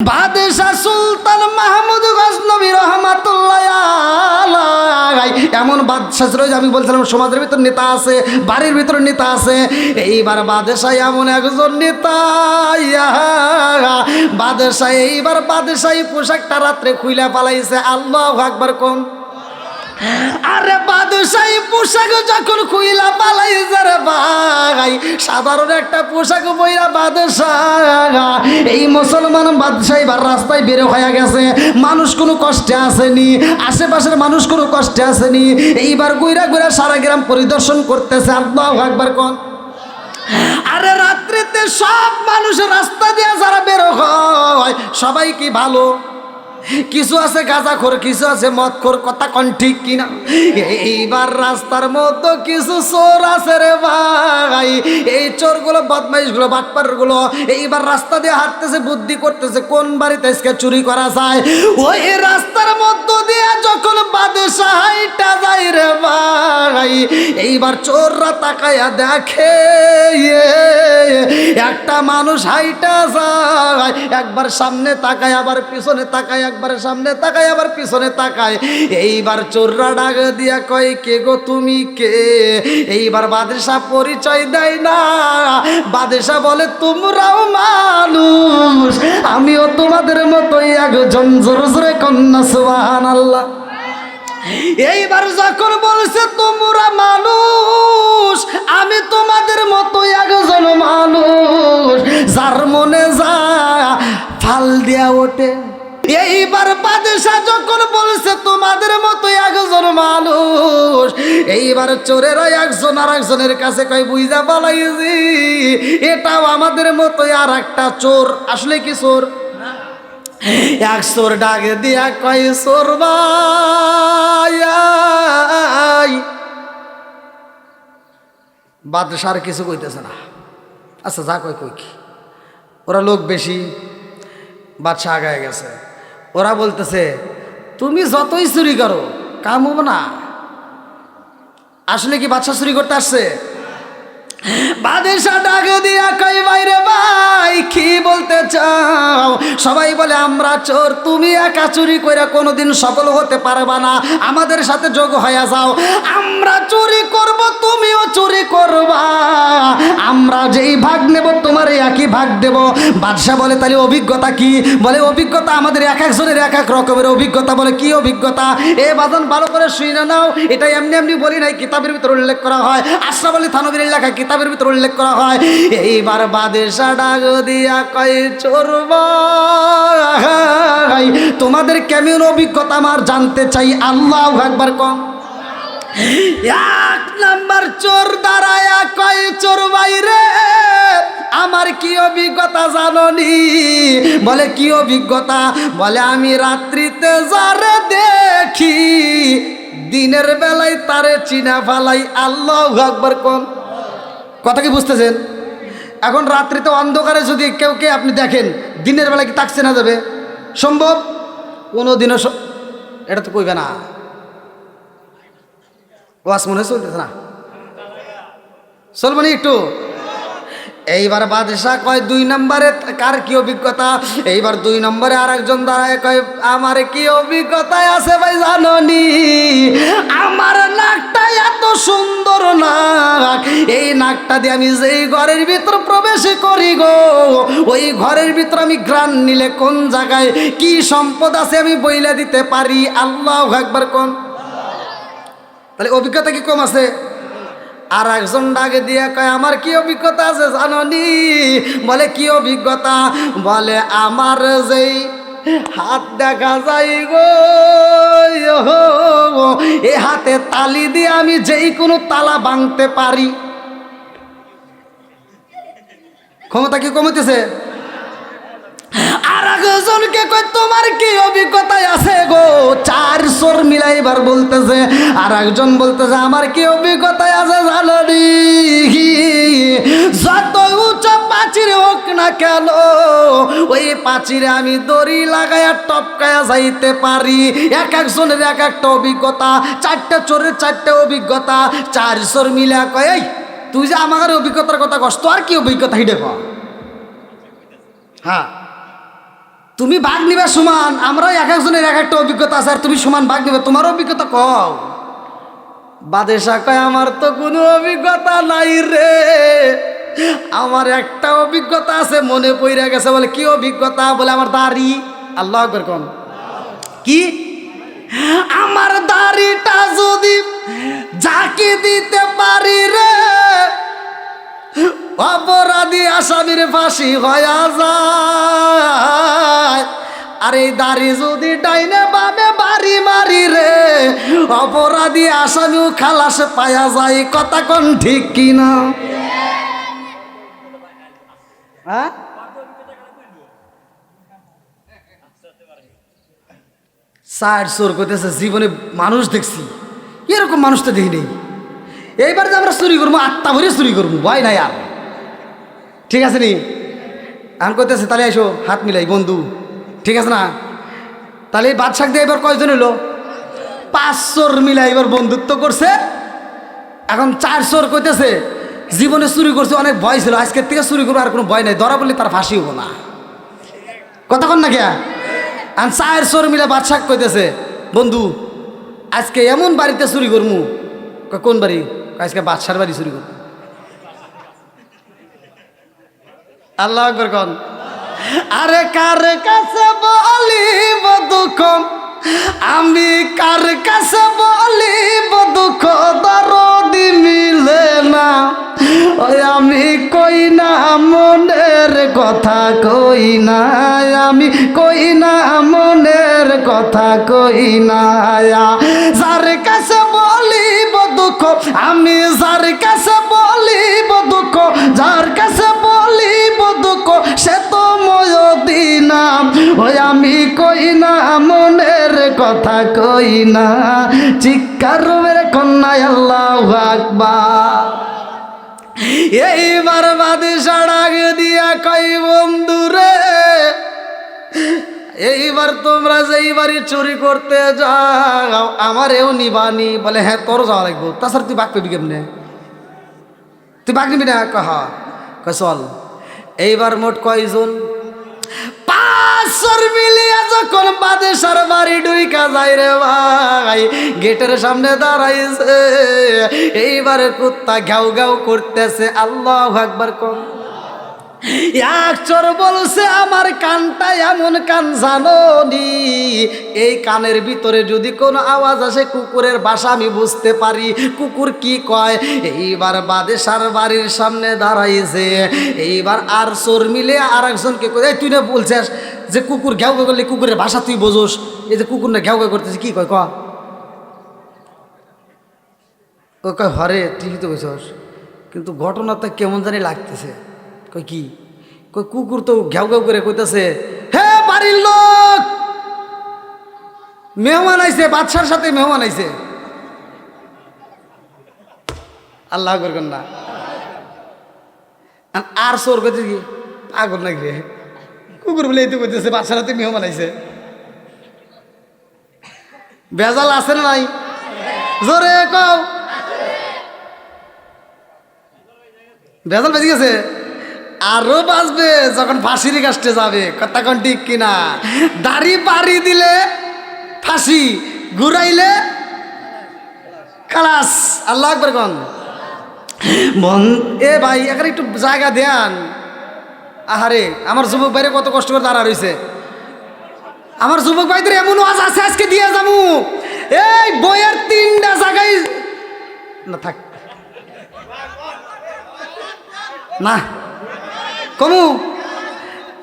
বাদশাহ সুলতান মাহমুদ গজনবী রহমাতুল্লাহ। এমন বাদশাহ রয়েছে, আমি বলছিলাম, সমাজের ভিতর নেতা আছে, বাড়ির ভিতর নেতা আছে। এইবার বাদেশা এমন একজন নেতা বাদেশা এইবার বাদেশাই পোশাকটা রাত্রে খুইলা পালাইছে। আল্লাহ আকবার কোন? আরে বাদশাহী পোশাক যখন খুইলা পালাই যারে ভাই, সাধারণ একটা পোশাক বইরা বাদশাহ। এই মুসলমান বাদশাহ এবার রাস্তায় বের হয়ে গেছে। মানুষ কোনো কষ্টে আসেনি, আশেপাশের মানুষ কোনো কষ্টে আসেনি। এইবার গুইরা গুইরা সারা গ্রাম পরিদর্শন করতেছে। আল্লাহ একবার কোন। আরে রাত্রিতে সব মানুষ রাস্তা দিয়ে যারা বের হয়, সবাই কি ভালো? কিছু আছে গাঁজাখোর কিছু আছে মদখোর কথা কন ঠিক কিনা? এইবার রাস্তার মধ্যে কিছু চোর আছে রে ভাই। এই চোরগুলো বদমাইশগুলো বাটপারগুলো এইবার রাস্তা দিয়ে হাঁটতেছে বুদ্ধি করতেছে কোন বাড়িতে আজকে চুরি করা যায়? ওই রাস্তার মধ্য দিয়ে যখন বাদশাহ হাইটা যায় রে ভাই এইবার চোররা তাকায়া দেখে ইয়ে, একটা মানুষ হাইটা যায় একবার সামনে তাকায় আবার পিছনে তাকায় একবার সামনে তাকায়, আবার পিছনে তাকায়। এইবার চোররা ডাক দিয়া কয়, কে গো তুমি? কে? এইবার বাদশাহ পরিচয় দেয় না। বাদশাহ বলে, তোমরাও মানুষ। আমিও তোমাদের মতোই একজন জোর জোরে কন্যা সুবাহান আল্লাহ এইবার যখন বলছে, তোমরা মানুষ, আমি তোমাদের মতো একজন মানুষ। যার মনে যা ফাল দিয়া ওঠে। এইবার বাদশাহ যখন বলছে, তোমাদের মতো একজন মানুষ। এইবার চোরেরা একজন আর একজনের কাছে কয়, বুঝা পালাইছি এটাও আমাদের মতো আর একটা চোর। আসলে কি চোর? এক সোর ডাকে দিয়া কয় বাদশাহ আর কিছু কইতেছে না। আচ্ছা যা কই কই কি? ওরা লোক বেশি, বাদশাহ আগায় গেছে। ওরা বলতেছে, তুমি যতই চুরি করো, কাম হব না। আসলে কি বাচ্চা চুরি করতে আসছে? বাদেশা ডাকে দিয়া কই বাইরে ভাই, কি বলতে চাও? সবাই বলে, আমরা চোর, তুমি একা চুরি করে কোনোদিন সফল হতে পারবা না। আমাদের সাথে যোগ হয়ে যাও। আমরা চুরি করব, তুমিও চুরি করবা। আমরা যেই ভাগ নেব তোমার একই ভাগ দেব। বাদশাহ বলে, তাহলে অভিজ্ঞতা কি? বলে, অভিজ্ঞতা আমাদের এক একজনের এক এক রকমের অভিজ্ঞতা। বলে, কি অভিজ্ঞতা? এ বাদন ভালো করে শুই না নাও। এটা এমনি এমনি বলি নাই, কিতাবের ভিতরে উল্লেখ করা হয়। আশরাফ আলী থানবীর লেখা কিতাবের ভিতরে উল্লেখ করা হয় এইবার বাদেশা ডাক দিয়া কয় চোর ভাই, তোমাদের কেমন অভিজ্ঞতা আমার জানতে চাই? আল্লাহ একবার কম। এক নাম্বার চোর দাঁড়ায় কয় চোর বাইরে আমার কি অভিজ্ঞতা জাননি? বলে কি অভিজ্ঞতা? বলে আমি রাত্রিতে যারে দেখি দিনের বেলায় তারে চিনা ফালাই। আল্লাহ আকবর কোন কথা কি বুঝতেছেন? এখন রাত্রিতে অন্ধকারে যদি কেউ কে আপনি দেখেন, দিনের বেলা কি তাকছে না যাবে? সম্ভব? কোনো দিনও এটা তো কইবে না। ওয়াস মনে হয় চলতেছে না। চলবো না একটু? এইবার বাদশাহ কয়, দুই নম্বরে কার কি অভিজ্ঞতা? এইবার দুই নম্বরে আর একজন দাঁড়ায় কয়, আমার কি অভিজ্ঞতা আছে ভাই জাননি? আমার নাকটা এত সুন্দর নাক। এই নাকটা দিয়ে আমি যেই ঘরের ভিতর প্রবেশ করি গো, ওই ঘরের ভিতর আমি গ্রান নিলে কোন জায়গায় কি সম্পদ আছে আমি বইলে দিতে পারি? আল্লাহ একবার কোন। তাহলে অভিজ্ঞতা কি কম আছে? আর একজন ডাকে দিয়ে কয়, আমার কি অভিজ্ঞতা আছে জাননি? বলে, কি অভিজ্ঞতা? বলে, আমার যেই হাত দেখা যাই গো এ হাতে তালি দিয়ে আমি যেই কোনো তালা ভাঙতে পারি। ক্ষমতা কি কমতেছে? আর একজনকে কই তোমার কি অভিজ্ঞতায় আছে গো? চার সোর মিলাইবার বলতেছে আর একজন বলতেছে আমার কি অভিজ্ঞতায় আছে জানি যত উঁচু পাচির হোক না কেন ওই পাচিরে আমি দড়ি লাগাইয়া টপকায়া যাইতে পারি। এক একজনের এক একটা অভিজ্ঞতা চারটা চোরের চারটে অভিজ্ঞতা। চার চোর মিলা কয় "এই, তুই যে আমার অভিজ্ঞতার কথা কষ্ট আর কি অভিজ্ঞতা হিডে হ্যাঁ। তুমি ভাগ নিবে সমান, আমরাও এক একজনের এক একটা অভিজ্ঞতা আছে, আর তুমি সমান ভাগ নিবে, তোমার অভিজ্ঞতা কও। বাদেশা কয়, আমার তো কোনো অভিজ্ঞতা নাই রে। আমার একটা অভিজ্ঞতা আছে, মনে পড়ে গেছে বলে, কি অভিজ্ঞতা? বলে, আমার দাড়ি। আল্লাহ কোন। কি? আমার দাড়িটা যদি যাকে দিতে পারি রে অপরাধী আসামির ফাঁসি হয়ে যায়। আর দাড়ি যদি ডাইনে বামে বাড়ি মারি রে, অপরাধী আসামিও খালাসে পায়া যায়। কথা কোন ঠিক কিনা হ্যাঁ? সাইড সোর করতেছে জীবনে মানুষ দেখছি। এরকম মানুষ তো দেখি নেই। এইবার যে আমরা চুরি করব আটটা ভরে চুরি করব, ভয় নাই আর। ঠিক আছে নি? আন করতেছে তাহলে এসো হাত মিলাই, বন্ধু। ঠিক আছে না? তাহলে বাদশাক দিয়ে এবার কয়জন এলো পাঁচশোর মিলাই এবার বন্ধুত্ব করছে। এখন চারশোর কইতেছে, জীবনে চুরি করছে, অনেক ভয় ছিল। আজকের থেকে চুরি করব, আর কোনো ভয় নাই। ধরা বললে তার ফাঁসি হব না। কতক্ষণ না গিয়া আর চারশোর মিলে বাদশাক কইতেছে, বন্ধু, আজকে এমন বাড়িতে চুরি করমু। কোন বাড়ি? আজকে বাদশার বাড়ি চুরি করব। আল্লাহ আকবর আরে কার কাছে বলিব দুঃখ? আমি কার কাছে বলিব দুঃখ? দরদি মিলে না। ওই আমি কই না, মনের কথা কই না। আমি কই না, মনের কথা কই না। যার কাছে বলিব দুঃখ, আমি যার কাছে বলিব দুঃখ, যার কাছে ওই আমি কই না, মনের কথা কই না। চিৎকার মেরে কন্যায় আল্লাহ আকবার। এইবার বাদে সাড়াগ দিয়া কই বন্ধুরে এইবার তোমরা যেই বাড়ি চুরি করতে যাও আমার এও নিবানি বলে হ্যাঁ তোর যাওয়া লাগবো। তাছাড়া তুই বাক পেবি কেমনে? তুই বাক নিবি না? কহ চল এইবার মোট কয়জন? মিলিয়ে যখন বাদেশার বাড়ি ডুইকা যায় রে ভাই, গেটের সামনে দাঁড়াইছে। এইবারে কুত্তা ঘাউ ঘাউ করতেছে, আল্লাহ একবার কম। এক চোর বলছে, আমার কানটা এমন কান জানো নি এই কানের ভিতরে যদি কোনো আওয়াজ আসে, কুকুরের বাসা আমি বুঝতে পারি। কুকুর কি কয়? এইবার বাদেশার বাড়ির সামনে দাঁড়াইছে। এইবার আর চোর মিলে আর একজনকে এই তুই না বলছিস যে কুকুর ঘেউ করলে কুকুরের ভাষা তুই বোঝোস? এই যে কুকুর না ঘেউ ঘেউ করতেছে, কি কয় ক? ও কয়, হরে ঠিকই তো বলছস কিন্তু ঘটনাটা কেমন জানি লাগতেছে। কই কি? কই কুকুর তো ঘেউ ঘেউ করে কইতেছে, হে বাড়ির লোক! মেহমান আইছে, বাদশার সাথে মেহমান আইছে। আল্লাহ করবেন না। আর- সোর কইতে কি, পাগল নাকি রে? কুকুর বলে এই তো কইতেছে, বাদশার সাথে মেহমান আইছে। বেজাল আছে না নাই? জোরে কও। বেজাল বেজে গেছে? আরও বাঁচবে যখন ফাঁসির কাছতে যাবে। কথা কোন ঠিক কিনা? দাড়ি পাড়ি দিলে ফাঁসি, ঘুরাইলে খালাস। আল্লাহ একবার কন? মন, এ ভাই, এখানে একটু জায়গা দেন আহারে, আমার যুবক ভাইরে কত কষ্ট করে দাঁড়া রয়েছে আমার যুবক ভাইদের এমন আজ আছে, আজকে দিয়ে যাব। এই বইয়ের তিনটা জায়গায় না, থাক। না কমু?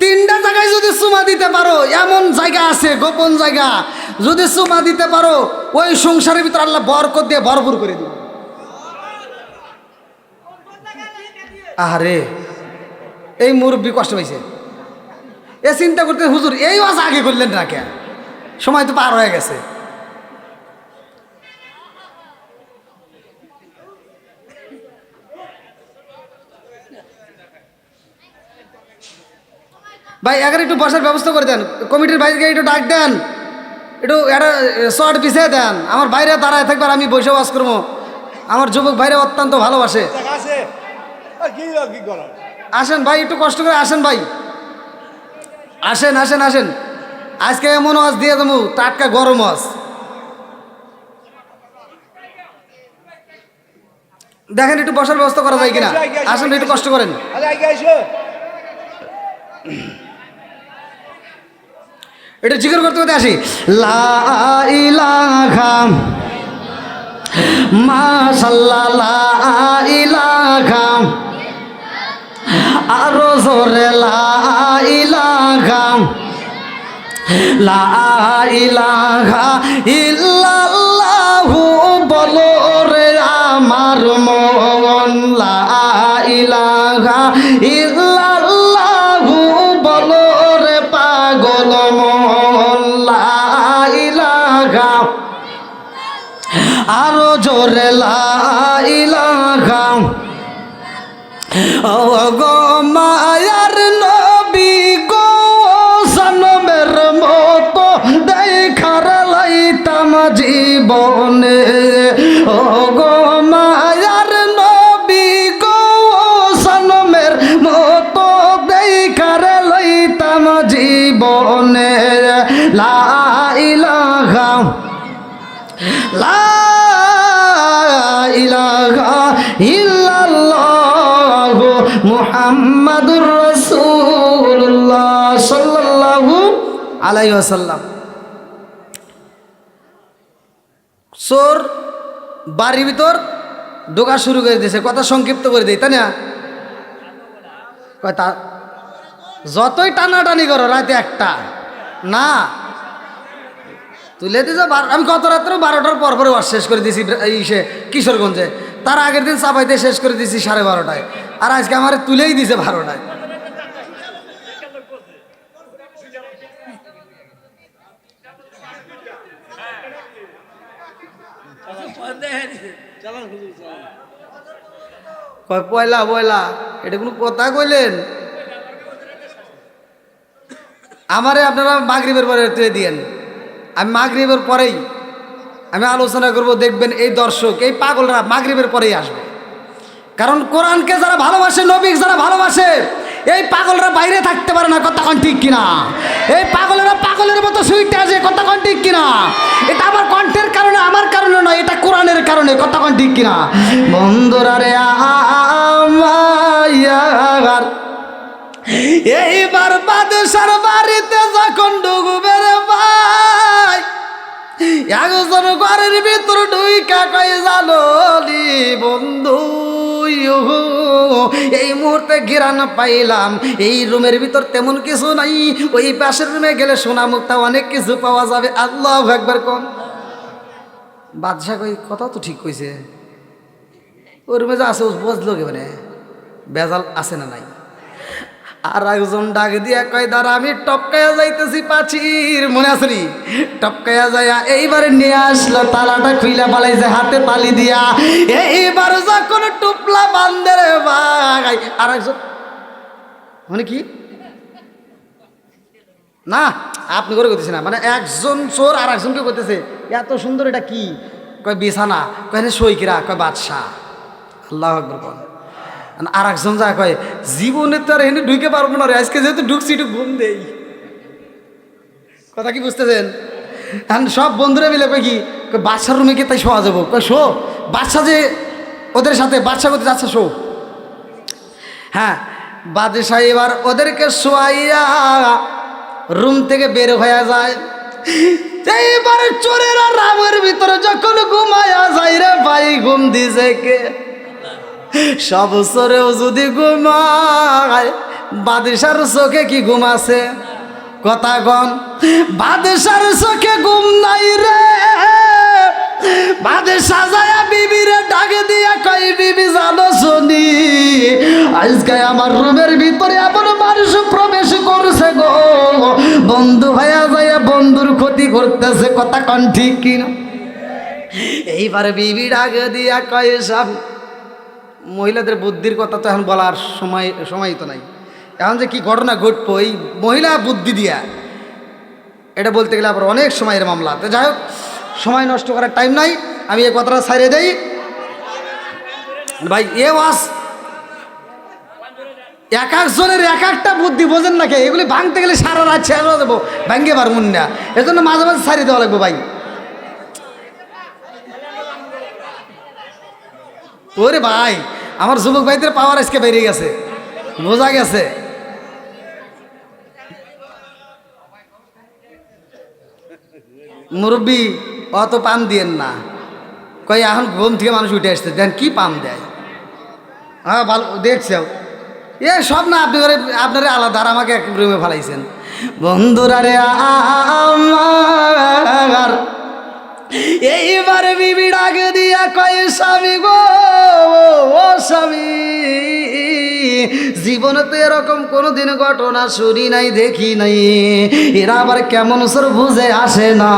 তিনটা জায়গায় যদি চুমা দিতে পারো, এমন জায়গা আছে, গোপন জায়গা, যদি চুমা দিতে পারো, ওই সংসারের ভিতর আল্লাহ বরকত দিয়ে ভরপুর করে দিব। আহারে, এই মুরব্বী কষ্ট পাইছে। এ চিন্তা করতে হুজুর, এই ওয়াজ আগে করলেন না কেন? সময় তো পার হয়ে গেছে। ভাই, এখানে একটু বসার ব্যবস্থা করে দেন। কমিটির বাইরে একটু ডাক দেন। একটু একটা শর্ট পিছিয়ে দেন। আমার বাইরে দাঁড়ায় থাকবার আমি বসে ওয়াজ করব। আমার যুবক বাইরে অত্যন্ত ভালোবাসে। আসেন ভাই, একটু কষ্ট করে আসেন ভাই। আসেন আসেন আসেন। আজকে এমন মাছ দিয়ে দেবো, টাটকা গরম মাছ দেখেন, একটু বসার ব্যবস্থা করা যায় কিনা। আসেন একটু কষ্ট করেন। এটা জিজ্ঞেস করতে করতে আসি। লা ইলাহা মাশাল্লাহ আরও জোরে, লা ইলাহা। লা ইলাহা ইল্লাল্লাহু বলো রে আমার মন। লা ইলাহা আরও জোরে লা ইলাহা। ও গো মায়ার নবী গো সনমের মতো দেখার লাইতাম জীবনে। ও গো মায়ার নবী গো সনমের মতো দেখার লাইতাম জীবনে। ইলাহা ইল্লাল্লাহ মুহাম্মাদুর রাসূলুল্লাহ সাল্লাল্লাহু আলাইহি ওয়াসাল্লাম। চোর বাড়ির ভিতর ঢোকা শুরু করে দিয়েছে, কথা সংক্ষিপ্ত করে দেয় তাই না? যতই টানাটানি করো, রাতে একটা। না তুলে বারো আমি গত রাত্রে বারোটার পর পরে শেষ করে দিয়েছি ইসে কিশোরগঞ্জে। তার আগের দিন চাপাইতে শেষ করে দিয়েছি সাড়ে বারোটায়। আর আজকে আমার তুলেই দিছে বারোটায়। পয়লা পয়লা, এটা কোনো কথা কইলেন? আমারে আপনারা মাগরিবের পরে তুলে দিয়েন। আমি মাগরিবের পরেই আমি আলোচনা করব, দেখবেন এই দর্শক, এই পাগলরা মাগরিবের পরেই আসবে। কারণ কোরআনকে যারা ভালোবাসে নবী যারা ভালোবাসে, এই পাগলরা বাইরে থাকতে পারে না কতক্ষণ ঠিক কিনা? এই পাগলেরা পাগলের মতো সুইটে আছে কতক্ষণ ঠিক কিনা? এটা আমার কণ্ঠের কারণে, আমার কারণে নয়, এটা কোরআনের কারণে কতক্ষণ ঠিক কিনা? বন্ধুরা রে আমার এইবার ঢুইকা কই জানলি বন্ধু? এই মুহূর্তে ঘিরান পাইলাম। এই রুমের ভিতর তেমন কিছু নাই। ওই পাশের রুমে গেলে সোনা মুক্তা অনেক কিছু পাওয়া যাবে। আল্লাহ একবার কম। বাদশাহ কই, কথা তো ঠিক কইছে। ওই রুমে যা আছে, বুঝলো কে মানে? বেজাল আছে না নাই? আর একজন ডাক দিয়া কয়, দাঁড়া, আমি টপকায়া যাইতেছি পাচির। মনে আছে নি? টপকায়া যাইয়া এইবারে নিয়ে আসলো, তালাটা খুইলা পালাইছে হাতে তালি দিয়া। এইবার যখন টুপলা বান্ধে রে ভাই আর একজন মানে কি? না, আপনি করে করতেছে না মানে একজন চোর আর একজনকে করতেছে এত সুন্দর এটা কি? কয়, বিছানা। কয় সই কিরা। কয়, বাদশাহ। আল্লাহ আকবর আর একজন যা কয়, জীবনে তো আর এখানে ঢুকে পারব না রে, আজকে যেহেতু ঢুকছি, একটু ঘুম দেই। কথা কি বুঝতেছেন? এখন সব বন্ধুরা মিলে কয় কি বাচ্চার রুমে গিয়ে তাই শোয়া যাব। শো, বাচ্চা যে ওদের সাথে বাচ্চা করতে যাচ্ছে, শো। হ্যাঁ বাদশাহ এবার ওদেরকে শোয়াইয়া রুম থেকে বের হয়ে যায়। এইবার চোরেরা রামের ভিতরে যখন ঘুমায়া যায় রে ভাই, ঘুম দিছে কে? সব সরেও যদি ঘুমায়, বাদিশার চোখে কি ঘুম আছে? কথা কন, বাদিশার চোখে ঘুম নাই রে। দিয়া বিবি শুনি, আজকে আমার রুমের ভিতরে মানুষ করছে গো। বন্ধু বন্ধুর ক্ষতি করতেছে, কথা ঠিক এইবার বিবি ডাকে দিয়া কয়, সব মহিলাদের বুদ্ধির কথা তো এখন বলার সময় সময় তো নাই। এখন যে কি ঘটনা ঘটবো, এই মহিলা বুদ্ধি দিয়া, এটা বলতে গেলে আবার অনেক সময়ের মামলা। তো যাই হোক, সময় নষ্ট করার টাইম নাই, আমি এই কথাটা ছাড়িয়ে দেই। ভাই, এ ওয়াস এক একজনের এক একটা বুদ্ধি, বোঝেন না কে? এগুলি ভাঙতে গেলে সারা রাত ছেড়ে দেবো, ভাঙ্গে পারব না। এজন্য মাঝে মাঝে ছাড়িয়ে দেওয়া লাগবে ভাই। ওরে ভাই আমার যুবক ভাইদের পাওয়ার আজকে বেরিয়ে গেছে। বোঝা গেছে। মুরব্বী অত পাম দিয়েন না। কই, এখন ঘুম থেকে মানুষ উঠে আসছে। দেন, কি পাম দেয়? হ্যাঁ ভালো দেখছেও এ, সব না, আপনি আপনারা আলাদা, আর আমাকে এক রুমে ফেলাইছেন। বন্ধুরা রে আমার এইবারে বিবি ডাক দিয়া কয়, স্বামী গো, ও স্বামী জীবনে তো এরকম কোনোদিন ঘটনা শুনি নাই, দেখি নাই। এরা আবার কেমন সর বুঝে আসে না।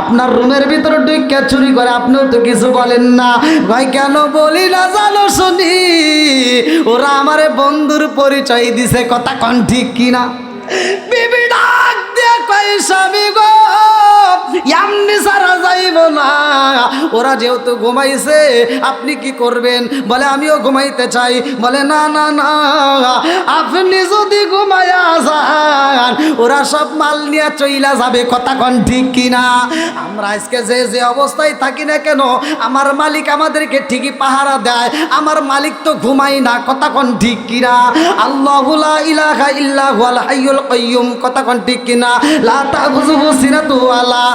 আপনার রুমের ভিতরে ডুইকা চুরি করে আপনিও তো কিছু বলেন না। ভাই, কেন বলি না জানো শুনি? ওরা আমারে বন্ধুর পরিচয় দিছে, কথা কন ঠিক কিনা? বিবি ডাক ওরা যেহেতু ঘুমাইছে, আপনি কি করবেন? বলে, আমিও ঘুমাইতে চাই। বলে, না না না, আপনি যদি যান, ওরা সব মাল নিয়ে চইলা যাবে। কথা কন ঠিক কিনা? আমরা আজকে যে যে অবস্থায় থাকি না কেন, আমার মালিক আমাদেরকে ঠিকই পাহারা দেয়। আমার মালিক তো ঘুমাই না। কথা কন ঠিক কিনা? আল্লাহ লা ইলাহা ইল্লা হুয়াল কথা কন ঠিক কিনা? লা তাখুযুহু সিনাতু ওয়ালা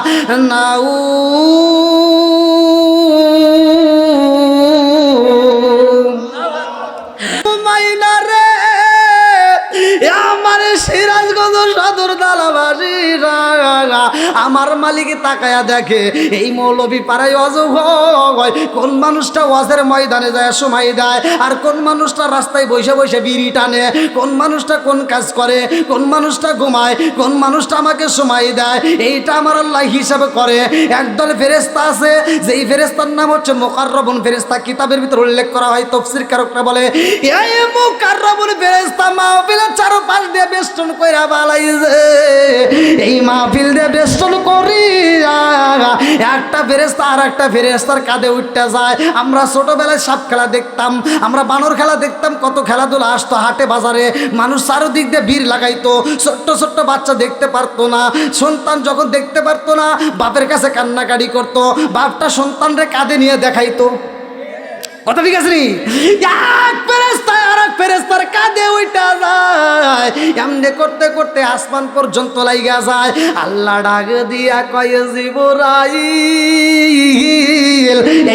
নাউম সিরাজগঞ্জ সদর দালাবাসী আমার মালিক তাকায়া দেখে, এই মৌলবী পাড়ায় অজব হয়। কোন মানুষটা ওয়াজের ময়দানে যায়, সময় দেয়? আর কোন মানুষটা রাস্তায় বসে বসে বিড়ি টানে? কোন মানুষটা কোন কাজ করে? কোন মানুষটা ঘুমায়? কোন মানুষটা আমাকে সময় দেয়? এইটা আমার আল্লাহ হিসাবে করে। একদল ফেরেস্তা আছে, যেই ফেরেস্তার নাম হচ্ছে মোকাররবন ফেরেস্তা কিতাবের ভিতর উল্লেখ করা হয়, তফসির কারকরা বলে এই মোকাররবন ফেরেস্তা মাহফিলের চারপাশ দিয়ে বেষ্টন কইরা বালাইছে। এই মাহফিল দিয়ে বেষ্টন করি একটা ফেরেস্তা আর একটা ফেরেস্তার কাঁধে উঠতে যায়। আমরা ছোটবেলায় সাপ খেলা দেখতাম, আমরা বানর খেলা দেখতাম, কত খেলাধুলা আসতো হাটে বাজারে। মানুষ চারোদিক দিয়ে ভিড় লাগাইতো, ছোট্ট ছোট্ট বাচ্চা দেখতে পারতো না, সন্তান যখন দেখতে পারতো না, বাপের কাছে কান্নাকাটি করতো, বাপটা সন্তানরে কাঁধে নিয়ে দেখাইতো। কথা ঠিক আছে নি? এক ফেরেস্তায় আর এক ফেরেস্তার কাঁধে যায়। এমনি করতে করতে আসমান পর্যন্ত লাইগা যায়। আল্লাহ ডাক দিয়া কয় জীবরাই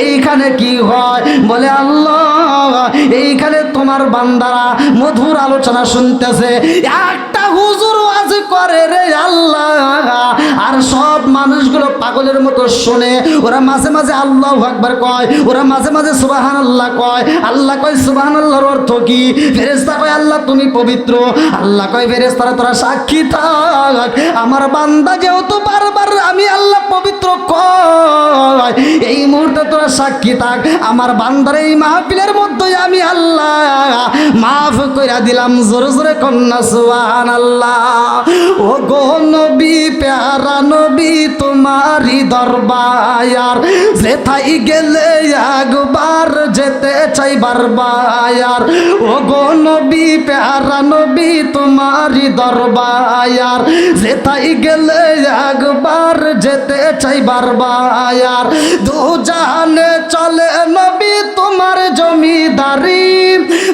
এইখানে কি হয়? বলে, আল্লাহ, এইখানে তোমার বান্দারা মধুর আলোচনা শুনতেছে। একটা হুজুর করে রে আল্লাহ। আর সব মানুষগুলো পাগলের মতো শোনে। ওরা মাঝে মাঝে আল্লাহ আকবার কয়, ওরা মাঝে মাঝে সুবাহান আল্লাহ কয়। আল্লাহ কয় সুবাহান আল্লাহর অর্থ কি? ফেরেস্তা কয়, আল্লাহ, তুমি পবিত্র। আল্লাহ কয় ফেরেস্তারা তোরা সাক্ষী থাক। আমার বান্দা যেহেতু বারবার আমি আল্লাহ পবিত্র কয়, এই মুহূর্তে তোরা সাক্ষী থাক, আমার বান্দার এই মাহফিলের মধ্যে আমি আল্লাহ। মাফ কইরা দিলাম, জোরে জোরে কন্যা সুবাহান আল্লাহ ও গো নবী, প্যারা নবী তোমারি দরবার যেথাই গেলে একবার যেতে চাই বারবার ও গো নবী, প্যারা নবী তোমারি দরবার যেথাই গেলে একবার যেতে চাই বারবার দু জাহানে চলে নবী তোমার জমিদারি।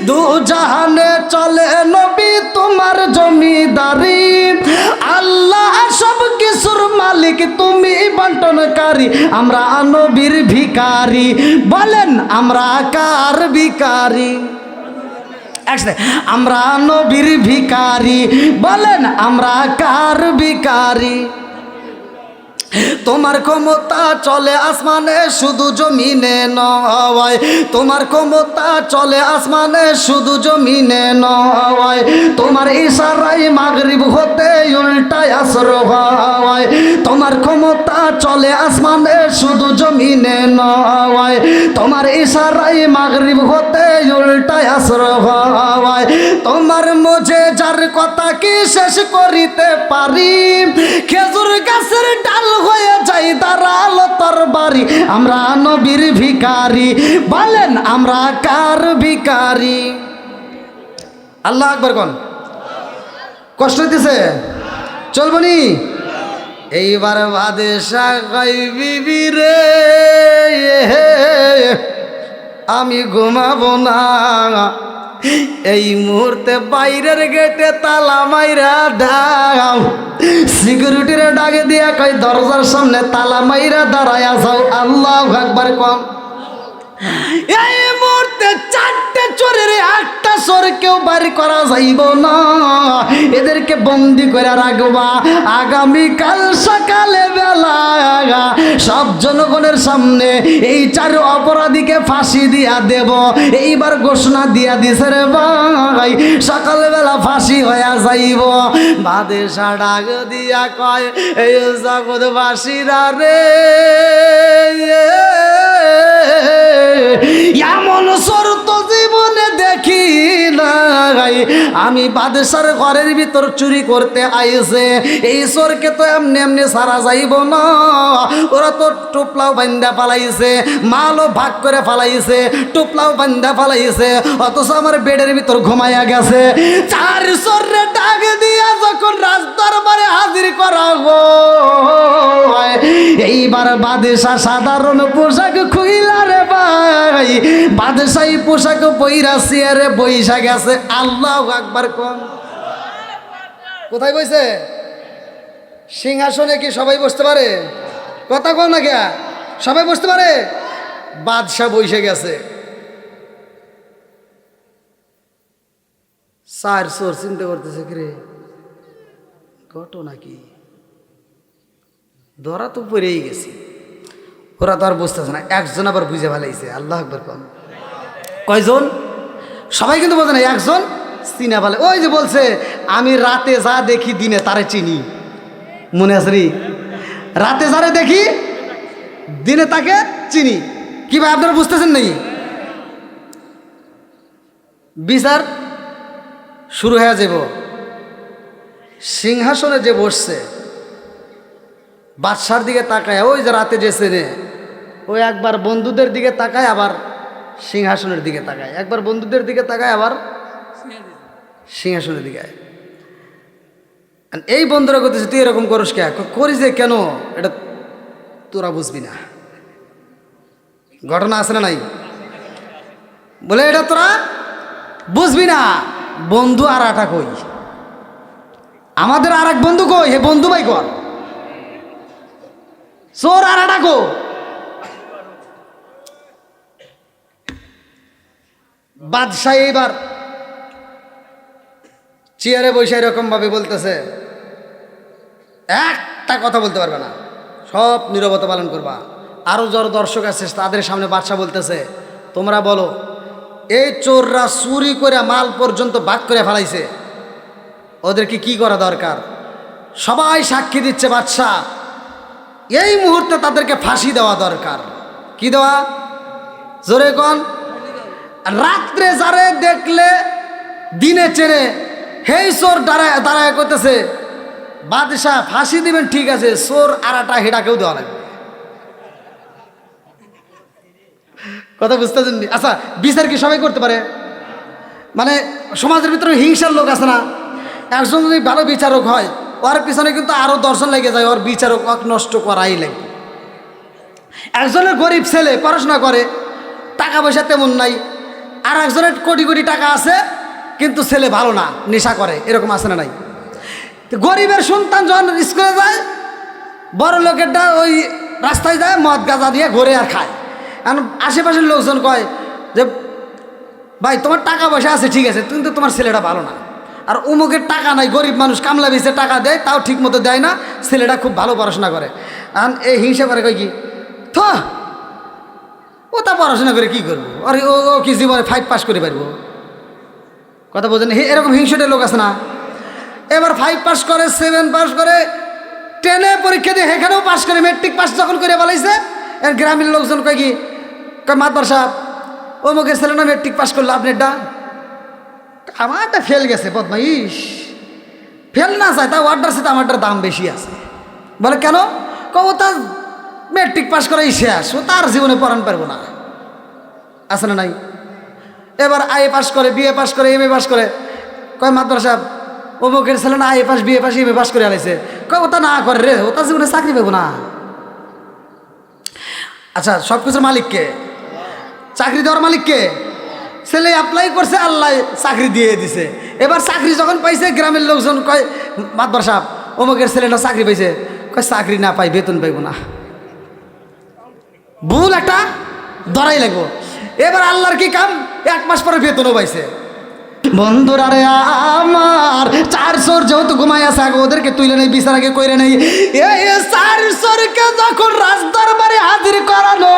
দু জাহানে চলে নবী তোমার জমিদারি। আল্লাহ সব কিছুর মালিক, তুমি বন্টনকারী, আমরা নবীর ভিকারি বলেন, আমরা কার ভিকারি আমরা নবীর ভিকারি বলেন, আমরা কার ভিকারি তোমার ক্ষমতা চলে আসমানে, শুধু জমিনে নয়। তোমার ক্ষমতা চলে আসমানে, শুধু জমিনে নয়। তোমার ইশারাই মাগরিব হতে উল্টায় আসর হয়। তোমার ক্ষমতা চলে আসমানে, শুধু জমিনে নয়। তোমার ইশারাই মাগরিব হতে উল্টায় আসর হয় তোমার মজে যার কথা কি শেষ করিতে পারি? খেজুর গাছের ডাল হয়ে যাই দাঁড়াল তোর বাড়ি। আমরা নবীর ভিকারি বলেন আমরা কার ভিকারি আল্লাহ আকবর কন? কষ্ট হইতেছে? চলবো নি? এইবার বাদে গাই বিবি রে আমি ঘুমাবো না। এই মুহূর্তে বাইরের গেটে তালা মাইরা দাও। সিকিউরিটির ডাকে দিয়া কই দরজার সামনে তালা মাইরা দাঁড়ায় যাও। আল্লাহ একবার কম। এই মুহূর্তে চারটে চোরের একটা চোর কেউ বাড়ি করা যাইব না। এদেরকে বন্দি করে রাখবা। আগামীকাল সকালে বেলা সব জনগণের সামনে এই চার অপরাধীকে ফাঁসি দিয়া দেব। এইবার ঘোষণা দিয়া দিছে রে ভাই, সকালবেলা ফাঁসি হইয়া যাইব। বাদেশা ডাক দিয়া কয়, এই জগৎবাসীরা রে এমন শর্ত জীবনে দেখি নাই আমি বাদশার ঘরের ভিতর চুরি করতে আইছে। এই চোরকে তো এমনি এমনি সারা যাইব না। ওরা তো টুপলাও বান্দা ফালাইছে, মালও ভাগ করে ফালাইছে, টুপলাও বান্দা ফালাইছে, অথচ আমার বেডের ভিতর ঘুমাইয়া গেছে। চার চোরে ডাক দিয়া যখন রাজদরবারে হাজির করা হয়, এইবার বাদেশা সাধারণ পোশাক খুইলা রে ভাই। বাদেশাই পোশাক বইরা চেয়ারে বইসা গেছে আল্লাহ একবার কম। কোথায় বইছে? সিংহাসনে কি সবাই বসতে পারে? কথা কম না কেয়া? সবাই বসতে পারে? বাদশাহ বইসে গেছে। স্যার সোর চিন্তা করতেছে কি রে ঘটনা কি? ধরা তো পড়েই গেছি। ওরা তো আর বুঝতেছে না। একজন আবার বুঝে ফেলাইছে। আল্লাহ একবার কম। কয়জন? সবাই কিন্তু বোঝে না, একজন চিনা ফেলে ওই যে বলছে, আমি রাতে যা দেখি দিনে তারে চিনি। মনে আছে রে? রাতে যারে দেখি, দিনে তাকে চিনি। কি ভাই, আপনারা বুঝতেছেন নাকি? বিচার শুরু হয়ে যাব। সিংহাসনে যে বসছে, বাদশার দিকে তাকায়, ওই যে রাতে যে চেনে ওই একবার বন্ধুদের দিকে তাকায়, আবার সিংহাসনের দিকে তাকায়। একবার বন্ধুদের দিকে তাকায়, আবার সিংহাসনের দিকে এই বন্ধুরা করতেছে তুই এরকম করিস কে? করিস যে কেন? এটা তোরা বুঝবি না। ঘটনা আছে না নাই? বলে, এটা তোরা বুঝবি না। বন্ধু আর আটা কই? আমাদের আর এক বন্ধু কই? হে বন্ধু ভাই কর। চোর আর ডাকো বাদশাহ এইবার চেয়ারে বসে এরকম ভাবে বলতেছে, একটা কথা বলতে পারবে না, সব নীরবতা পালন করবা। আরও যারা দর্শক আছে, তাদের সামনে বাদশাহ বলতেছে, তোমরা বলো, এই চোররা চুরি করে মাল পর্যন্ত বাক করে ফেলাইছে, ওদেরকে কি করা দরকার? সবাই সাক্ষী দিচ্ছে বাদশাহ, এই মুহূর্তে তাদেরকে ফাঁসি দেওয়া দরকার। কি দেওয়া? জোরে কন? রাত্রে যারে দেখলে দিনে চেনে হেই চোর, দাঁড়ায় দাঁড়ায় করতেছে, বাদশাহ, ফাঁসি দিবেন, ঠিক আছে, চোর আরাটা হেডাকেও দেওয়া লাগবে। কথা বুঝতেছেন? আচ্ছা বিচার কি সবাই করতে পারে? মানে সমাজের ভিতরে হিংসার লোক আছে না? একজন যদি ভালো বিচারক হয়, ওর পিছনে কিন্তু আরও দর্শন লেগে যায়, ওর বিচারক নষ্ট করাই লাগবে। একজনের গরিব ছেলে পড়াশোনা করে, টাকা পয়সা তেমন নাই আর একজনের কোটি কোটি টাকা আছে, কিন্তু ছেলে ভালো না, নেশা করে, এরকম আছে না নাই? গরিবের সন্তান যখন স্কুলে যায়, বড় লোকেরটা ওই রাস্তায় যায়, মদ গাঁজা দিয়ে ঘুরে আর খায়। এখন আশেপাশের লোকজন কয় যে, ভাই, তোমার টাকা পয়সা আছে, ঠিক আছে, কিন্তু তোমার ছেলেটা ভালো না। আর উমুকের টাকা নাই, গরিব মানুষ কামলা বেচে টাকা দেয়, তাও ঠিক মতো দেয় না, ছেলেটা খুব ভালো পড়াশোনা করে। আর এই হিংসা করে কয় কি, থ ও তা পড়াশোনা করে কি করব? আরে ও ও কি জীবনে ফাইভ পাস করে পারব? কথা বলছেন এরকম হিংসুটে লোক আছে না? এবার ফাইভ পাস করে সেভেন পাস করে টেনে পরীক্ষা দিয়ে এখানেও পাস করে মেট্রিক পাস যখন করে বলাইছে এর গ্রামের লোকজন কয় কি, কয় মাতবার সাহেব অমুকের ছেলে না মেট্রিক পাস করল আপনারটা আমারটা ফেল গেছে, বদমাইশ। ফেল না চায় তা ওয়ার্ডার সাথে আমারটার দাম বেশি আছে। বলে, কেন? কব মেট্রিক পাস করাই শেষ। ও তার জীবনে পড়ান পারব না। আছে না নাই? এবার আই এ পাস করে বিএ পাস করে এম এ পাস করে। কয় মাদ্রাসা সাহেব অমুকের ছেলে না আই এ পাশ বিয়ে পাশ এ পাশ করে আলাইছে। কয় ওটা না করে রে ওটা জীবনে চাকরি পাবো না। আচ্ছা সব কিছুর মালিককে চাকরি দেওয়ার মালিককে ছেলে অ্যাপ্লাই করছে, আল্লাহ চাকরি দিয়ে দিছে। এবার চাকরি যখন পাইছে, গ্রামের লোকজন কয় মাতবার সাহেব অমুকের ছেলেটা চাকরি পাইছে। কয়, চাকরি না পাই, বেতন পাইব না। ভুল একটা ধরাই লাগবো। এবার আল্লাহর কি কাম? এক মাস পরে বেতনও পাইছে। বন্ধুরা রে আমার, চার সর যেহেতু ঘুমাই আছে, আগে ওদেরকে তুলে নেই, বিচার আগে কইরে নেই। এই চার সরকে যখন রাজদরবারে হাজির করানো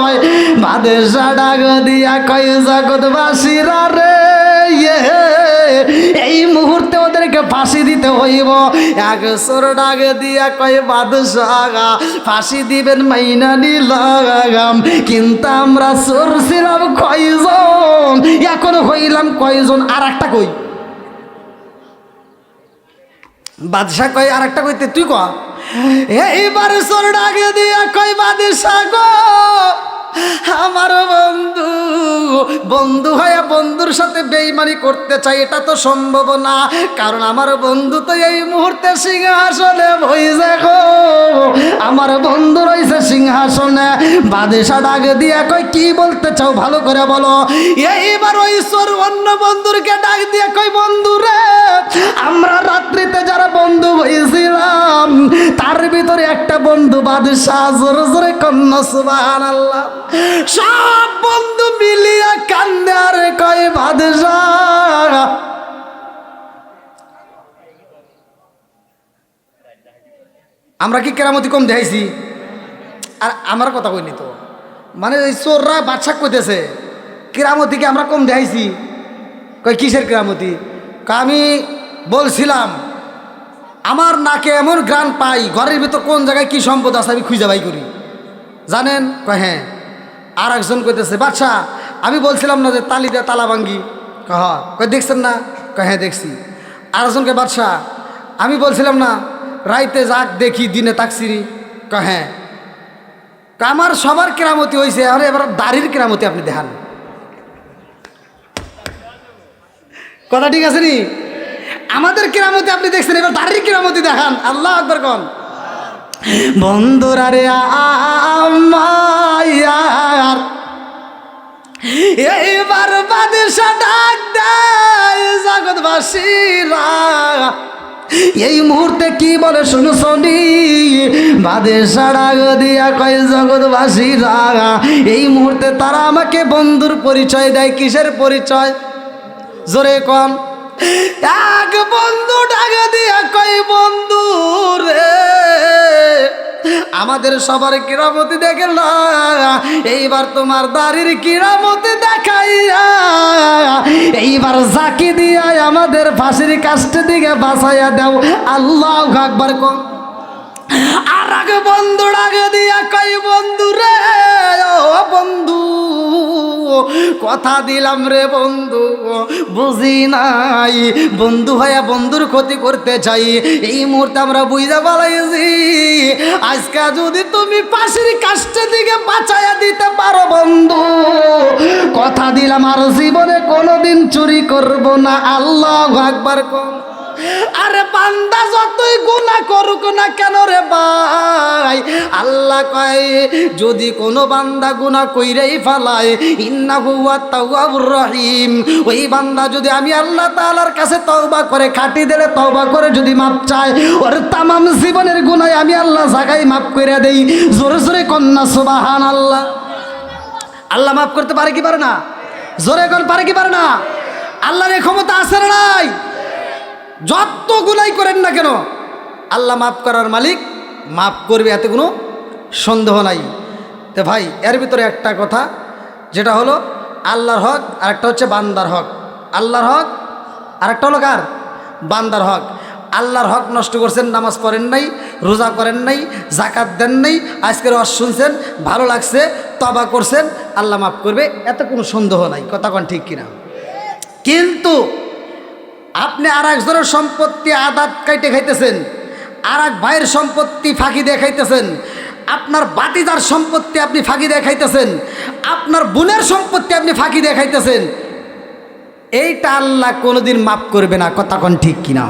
হয় বাদেশা ডাক দিয়া কই জগৎবাসীরা রে ইয়ে, এই মুহূর্তে ওদেরকে ফাঁসি দিতে হইব। এক সর ডাক দিয়া কই বাদশাহ ফাঁসি দিবেন মাইনা নিলাম কিন্তু আমরা সর ছিলাম কয়জন? এখন হইলাম কয়জন? আর একটা কই? বাদশাহ কই আর একটা কইতে তুই ক? এইবার সর ডাকে দিয়া কই বাদশাহ গো আমার বন্ধু বন্ধু হয়ে বন্ধুর সাথে বেইমানি করতে চাই, এটা তো সম্ভব না। কারণ আমার বন্ধু তো এই মুহূর্তে সিংহাসনে বইছে গো। আমার বন্ধু রয়েছে সিংহাসনে। বাদেশা ডাকে দিয়ে কই কি বলতে চাও? ভালো করে বলো। এইবার ওই সর অন্য বন্ধুরকে ডাক দিয়ে কই বন্ধু রে, আমরা রাত্রিতে যারা বন্ধু হয়েছিলাম তার ভিতরে একটা বন্ধু বাদশাহ, জোরে জোরে কন্যা সুবাহান আল্লাহ সব বন্ধু মিলিয়া কান্দে আর কয় বাদশাহ। আমরা কি কেরামতি কম দেখাইছি? আর আমার কথা কইনি তো। মানে এই চোররা বাদশাহ কইতেছে, কেরামতিকে আমরা কম দেখাইছি। কই কিসের কেরামতি? কয় আমি বলছিলাম, আমার নাকে এমন গ্রান পাই, ঘরের ভিতর কোন জায়গায় কি সম্পদ আছে আমি খুঁজে বাই করি। জানেন? কয় হ্যাঁ। আর একজন কইতেছে বাচ্চা আমি বলছিলাম না যে তালি দিয়ে তালা ভাঙ্গি। কহ, কই দেখছেন না? হ্যাঁ দেখছি। আর একজনকে বাদশা, আমি বলছিলাম না, রাইতে যাক দেখি দিনে তাকসিরি। হ্যাঁ। আমার সবার কেরামতি হয়েছে আর এবার দাড়ির কেরামতি আপনি দেখান। কথা ঠিক আছে নি? আমাদের কেরামতি আপনি দেখছেন, এবার দাড়ির কেরামতি দেখান। আল্লাহ আকবর কন। বন্ধুরা রে আমার এইবার জগৎবাসীরা। এই মুহূর্তে কি বলে শুনো শনি? বাদেশা ডাক দিয়া কয়, জগৎবাসীরা, এই মুহূর্তে তারা আমাকে বন্ধুর পরিচয় দেয়। কিসের পরিচয়? জোরে কম। এক বন্ধু, ডাক দিয়া কই বন্ধু রে, আমাদের সবার কিরামতি দেখে এইবার তোমার দাড়ির কিরামতি দেখাইয়া, এইবার জাকি দিয়া আমাদের ফাঁসির কাছটা দিকে বাঁচাইয়া দাও। আল্লাহ আকবার কম আর আগে বন্ধু, ডাকে দিয়া কই বন্ধু রে, ও বন্ধু কথা দিলাম রে বন্ধু, বুঝি নাই। বন্ধু হয়ে বন্ধুর ক্ষতি করতে চাই, এই মুহূর্তে আমরা বুঝতে পারাইছি আজকে যদি তুমি পাশের কাজটা দিকে বাঁচাইয়া দিতে পারো বন্ধু, কথা দিলাম আর জীবনে কোনোদিন চুরি করব না। আল্লাহ একবার কম। আরে বান্দা, যতই গুণা করুক না কেন রে ভাই? আল্লাহ কয়, যদি কোনো বান্দা গুণা কইরেই ফালায় ইন্না হুয়া তাওয়াবুর রহিম। ওই বান্দা যদি আমি আল্লাহ তাআলার কাছে তওবা করে, খাটি দিলে তওবা করে যদি মাপ চায়, ওর তামাম জীবনের গুনায় আমি আল্লাহ জাগাই মাফ করে দেই। জোরে জোরে কন্যা সুবাহান আল্লাহ আল্লাহ মাফ করতে পারে কি পারে না? জোরে কোন, পারে কি পারে না? আল্লাহর ক্ষমতা আছে নাই? যত গুনাই করেন না কেন, আল্লাহ মাফ করার মালিক মাফ করবে, এতে কোনো সন্দেহ নাই। তো ভাই, এর ভিতরে একটা কথা, যেটা হলো আল্লাহর হক আর একটা হচ্ছে বান্দার হক। আল্লাহর হক আর একটা হলো কার? বান্দার হক। আল্লাহর হক নষ্ট করছেন, নামাজ পড়েন নাই, রোজা করেন নাই জাকাত দেন নাই আজকের ওয়াজ শুনছেন, ভালো লাগছে তবা করছেন, আল্লাহ মাফ করবে, এত কোনো সন্দেহ নাই। কথা কন ঠিক কিনা? কিন্তু আপনি আর একজনের সম্পত্তি আদাত কাইটে খাইতেছেন আর এক ভাইয়ের সম্পত্তি ফাঁকি দিয়ে খাইতেছেন, আপনার বাতিদার সম্পত্তি আপনি ফাঁকি দিয়ে খাইতেছেন, আপনার বোনের সম্পত্তি আপনি ফাঁকি দিয়ে খাইতেছেন, এইটা আল্লাহ কোনোদিন মাফ করবে না, কথা কন ঠিক কিনা?